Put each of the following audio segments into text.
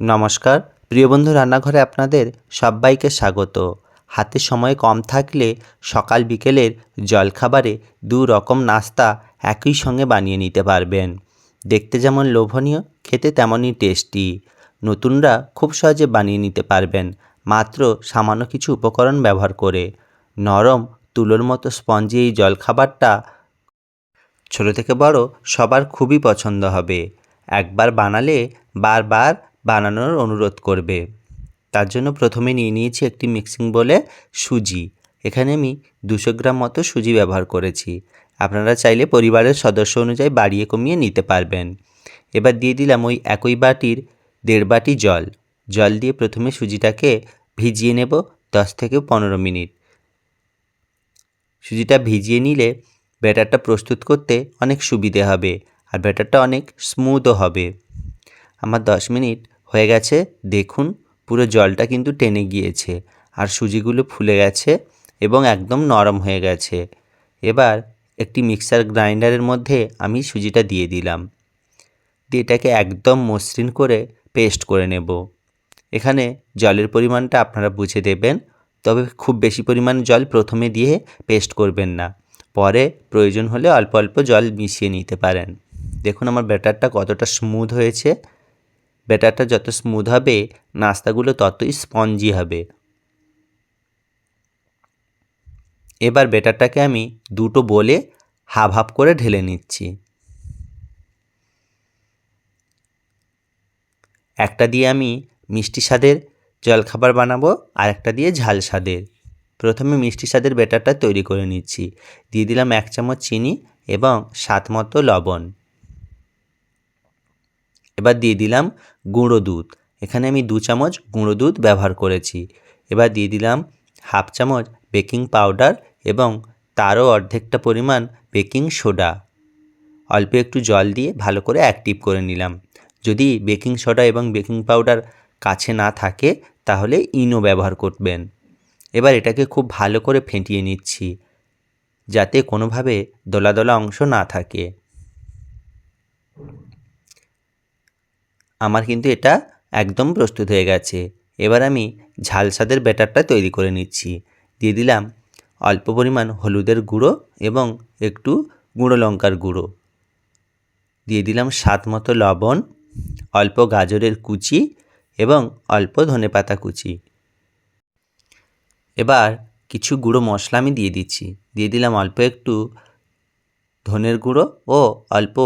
নমস্কার। প্রিয় বন্ধু, রান্নাঘরে আপনাদের সবাইকে স্বাগত। হাতে সময় কম থাকলে সকাল বিকেলের জলখাবারে দু রকম নাস্তা একই সঙ্গে বানিয়ে নিতে পারবেন। দেখতে যেমন লোভনীয়, খেতে তেমনই টেস্টি। নতুনরা খুব সহজে বানিয়ে নিতে পারবেন, মাত্র সামান্য কিছু উপকরণ ব্যবহার করে। নরম, তুলোর মতো স্পঞ্জি এই জলখাবারটা ছোটো থেকে বড় সবার খুবই পছন্দ হবে। একবার বানালে বারবার বানানোর অনুরোধ করবে। তার জন্য প্রথমে নিয়ে নিয়েছি একটি মিক্সিং বলে সুজি। এখানে আমি দুশো গ্রাম মতো সুজি ব্যবহার করেছি। আপনারা চাইলে পরিবারের সদস্য অনুযায়ী বাড়িয়ে কমিয়ে নিতে পারবেন। এবার দিয়ে দিলাম ওই একই বাটির দেড় বাটি জল। জল দিয়ে প্রথমে সুজিটাকে ভিজিয়ে নেব দশ থেকে পনেরো মিনিট। সুজিটা ভিজিয়ে নিলে ব্যাটারটা প্রস্তুত করতে অনেক সুবিধে হবে আর ব্যাটারটা অনেক স্মুথও হবে। আমার দশ মিনিট হয়ে গেছে, দেখুন, পুরো জলটা কিন্তু টেনে গিয়েছে, আর সুজিগুলো ফুলে গেছে এবং একদম নরম হয়ে গেছে। এবার একটি মিক্সার গ্রাইন্ডারের মধ্যে আমি সুজিটা দিয়ে দিলাম। দিয়ে এটাকে একদম মসৃণ করে পেস্ট করে নেব। এখানে জলের পরিমাণটা আপনারা বুঝে দেবেন, তবে খুব বেশি পরিমাণ জল প্রথমে দিয়ে পেস্ট করবেন না। পরে প্রয়োজন হলে অল্প অল্প জল মিশিয়ে নিতে পারেন। দেখুন আমার ব্যাটারটা কতটা স্মুথ হয়েছে। ব্যাটারটা যত স্মুথ হবে, নাস্তাগুলো ততই স্পঞ্জি হবে। এবার ব্যাটারটাকে আমি দুটো বলে হাফ হাফ করে ঢেলে নিচ্ছি। একটা দিয়ে আমি মিষ্টি স্বাদের জলখাবার বানাবো, আর একটা দিয়ে ঝাল স্বাদের। প্রথমে মিষ্টি স্বাদের ব্যাটারটা তৈরি করে নিচ্ছি। দিয়ে দিলাম এক চামচ চিনি এবং স্বাদ মতো লবণ। এবার দিয়ে দিলাম গুঁড়ো দুধ। এখানে আমি দু চামচ গুঁড়ো দুধ ব্যবহার করেছি। এবার দিয়ে দিলাম হাফ চামচ বেকিং পাউডার এবং তারও অর্ধেকটা পরিমাণ বেকিং সোডা। অল্প একটু জল দিয়ে ভালো করে অ্যাক্টিভ করে নিলাম। যদি বেকিং সোডা এবং বেকিং পাউডার কাছে না থাকে, তাহলে ইনো ব্যবহার করবেন। এবার এটাকে খুব ভালো করে ফেটিয়ে নিচ্ছি, যাতে কোনোভাবে দোলা দোলা অংশ না থাকে। আমার কিন্তু এটা একদম প্রস্তুত হয়ে গেছে। এবার আমি ঝাল স্বাদের ব্যাটারটা তৈরি করে নিচ্ছি। দিয়ে দিলাম অল্প পরিমাণ হলুদের গুঁড়ো এবং একটু গুঁড়ো লঙ্কার গুঁড়ো। দিয়ে দিলাম স্বাদ মতো লবণ, অল্প গাজরের কুচি এবং অল্প ধনে পাতা কুচি। এবার কিছু গুঁড়ো মশলা আমি দিয়ে দিচ্ছি। দিয়ে দিলাম অল্প একটু ধনের গুঁড়ো ও অল্প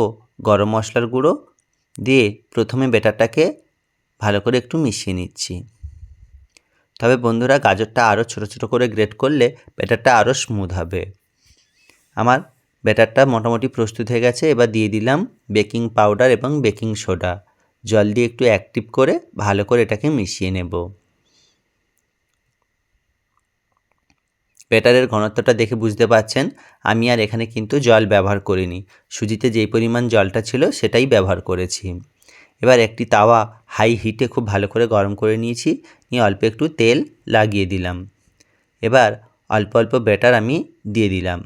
গরম মশলার গুঁড়ো দিয়ে প্রথমে ব্যাটারটাকে ভালো করে একটু মিশিয়ে নিচ্ছি। তবে বন্ধুরা, গাজরটা আরও ছোটো ছোটো করে গ্রেট করলে ব্যাটারটা আরও স্মুথ হবে। আমার ব্যাটারটা মোটামুটি প্রস্তুত হয়ে গেছে। এবার দিয়ে দিলাম বেকিং পাউডার এবং বেকিং সোডা। জল দিয়ে একটু অ্যাক্টিভ করে ভালো করে এটাকে মিশিয়ে নেব। ব্যাটারের ঘনত্বটা দেখে বুঝতে পাচ্ছেন আমি আর এখানে কিন্তু জল ব্যবহার করিনি। সুজিতে যেই পরিমাণ জলটা ছিল সেটাই ব্যবহার করেছি। এবার একটি তাওয়া হাই হিটে খুব ভালো করে গরম করে নিয়েছি, নিয়ে অল্প একটু তেল লাগিয়ে দিলাম। এবার অল্প অল্প ব্যাটার আমি দিয়ে দিলাম।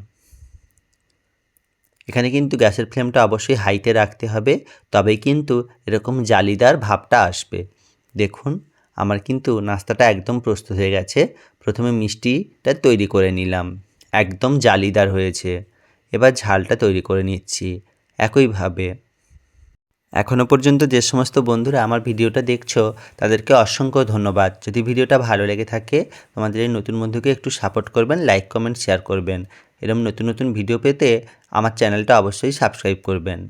এখানে কিন্তু গ্যাসের ফ্লেমটা অবশ্যই হাইতে রাখতে হবে, তবেই কিন্তু এরকম জালিদার ভাবটা আসবে। দেখুন। আমার কিন্তু নাস্তাটা একদম প্রস্তুত হয়ে গেছে। প্রথমে মিষ্টিটা তৈরি করে নিলাম। একদম জালিদার হয়েছে। এবার ঝালটা তৈরি করে নিচ্ছি একইভাবে। এখনও পর্যন্ত যে সমস্ত বন্ধুরা আমার ভিডিওটা দেখছ, তাদেরকে অসংখ্য ধন্যবাদ। যদি ভিডিওটা ভালো লেগে থাকে, তোমাদের এই নতুন বন্ধুকে একটু সাপোর্ট করবেন লাইক কমেন্ট শেয়ার করবেন। এরকম নতুন নতুন ভিডিও পেতে আমার চ্যানেলটা অবশ্যই সাবস্ক্রাইব করবেন।